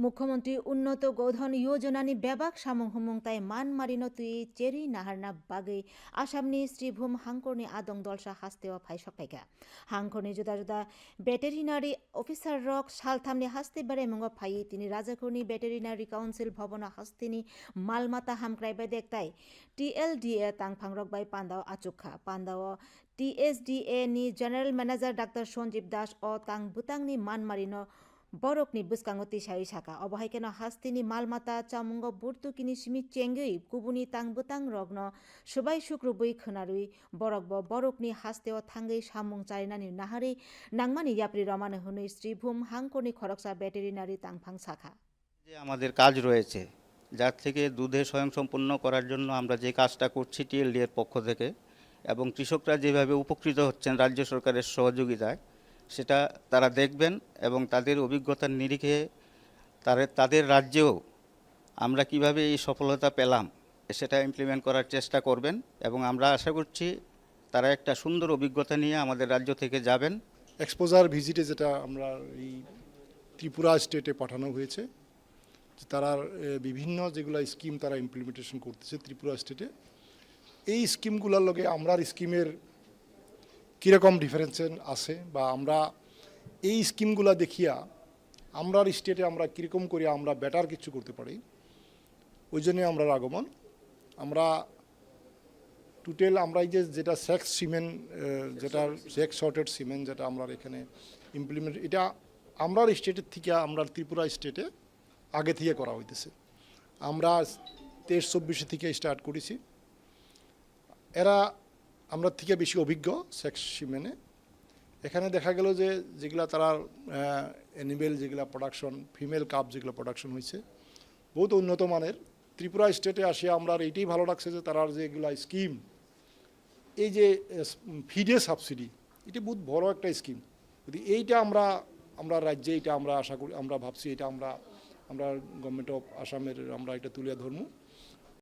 মুখ্যমন্ত্রী উন্নত গোধন યોજનાની બેબાક સામું હુમુંગતાએ માન મારીનો તુઈ ચેરી નાહરના બાગે આસામની શ્રીભૂમ હાંકોરની આદંગ દલસા હાસ્તેવા ફાઈ સકાઈગા હાંકોરની જુદા જુદા ভেটেরিনারি অফিসার রক সালথামনি হাস্তে বারে মঙ্গ ফাই। তিনি রাজাখুনি ভেটেরিনারি কাউন্সিল ভবন হাস্তিনি মালমাতা হামক্রাই বাই দেখতাই। টিএলডিএ তাংফাং রক বাই পান্দাও আচুখা পান্দাও টিএসডিএ নি general manager doctor Sanjib Das ও তাং বুতাংনি মানমারিনো বরক নি বুসকাঙ্গতি সাই সাকা অবহাইকেন হাস্তি মালমাতা, চামুঙ্গ, বুর্তুকিনি, সিমি চেঙ্গুই, কুবুনি তাং বুতাং রগ্ন, সুবাই শুক্রু বই খুনারুই, বরক বরক নি হাস্তে ও থাঙ্গি সামুং চারিনানি নাহারি, নাংমানি ইয়াপ্রি রমান হুনুই, শ্রীভূম, হাংকনি খরকসা ব্যাটেরিনারি তাংফাং শাখা। যে আমাদের কাজ রয়েছে, যার থেকে দুধে স্বয়ং সম্পূর্ণ করার জন্য আমরা যে কাজটা করছি টিএলডি এর পক্ষ থেকে, এবং কৃষকরা যেভাবে উপকৃত হচ্ছেন রাজ্য সরকারের সহযোগিতায় সেটা তারা দেখবেন এবং তাদের অভিজ্ঞতার নিরিখে তাদের তাদের রাজ্যেও আমরা কীভাবে এই সফলতা পেলাম, সেটা ইমপ্লিমেন্ট করার চেষ্টা করবেন এবং আমরা আশা করছি তারা একটা সুন্দর অভিজ্ঞতা নিয়ে আমাদের রাজ্য থেকে যাবেন। এক্সপোজার ভিজিটে যেটা আমরা এই ত্রিপুরা স্টেটে পাঠানো হয়েছে তারা বিভিন্ন যেগুলো স্কিম তারা ইমপ্লিমেন্টেশন করতেছে ত্রিপুরা স্টেটে এই স্কিমগুলোর লগে আমরার স্কিমের কীরকম ডিফারেন্স আছে? বা আমরা এই স্কিমগুলা দেখিয়া আমরার স্টেটে আমরা কীরকম করে আমরা বেটার কিছু করতে পারি, ওই জন্যে আমরা আগমন। আমরা টোটাল আমরা এই যে যেটা সেক্স সিমেন্ট যেটা সেক্স শর্টেড সিমেন্ট যেটা আমরা এখানে ইমপ্লিমেন্ট এটা আমরা স্টেটের থেকে আমরা ত্রিপুরা স্টেটে আগে থেকে করা হইতেছে। আমরা তেইশ চব্বিশে থেকে স্টার্ট করেছি। এরা আমরা থেকে বেশি অভিজ্ঞ সেক্স সিমেন্টে এখানে দেখা গেল যে যেগুলা তারা অ্যানিমেল যেগুলা প্রোডাকশন ফিমেল কাপ যেগুলো প্রোডাকশন হয়েছে বহুত উন্নত মানের। ত্রিপুরা স্টেটে আসিয়া আমরা এইটাই ভালো লাগছে যে তারার যেগুলা স্কিম এই যে ফিডে সাবসিডি এটি বহুত বড় একটা স্কিম যদি এইটা আমরা আমরা রাজ্যে এটা আমরা আশা করি, আমরা ভাবছি, এটা আমরা আমরা গভর্নমেন্ট অফ আসামের আমরা এটা তুলে ধরবো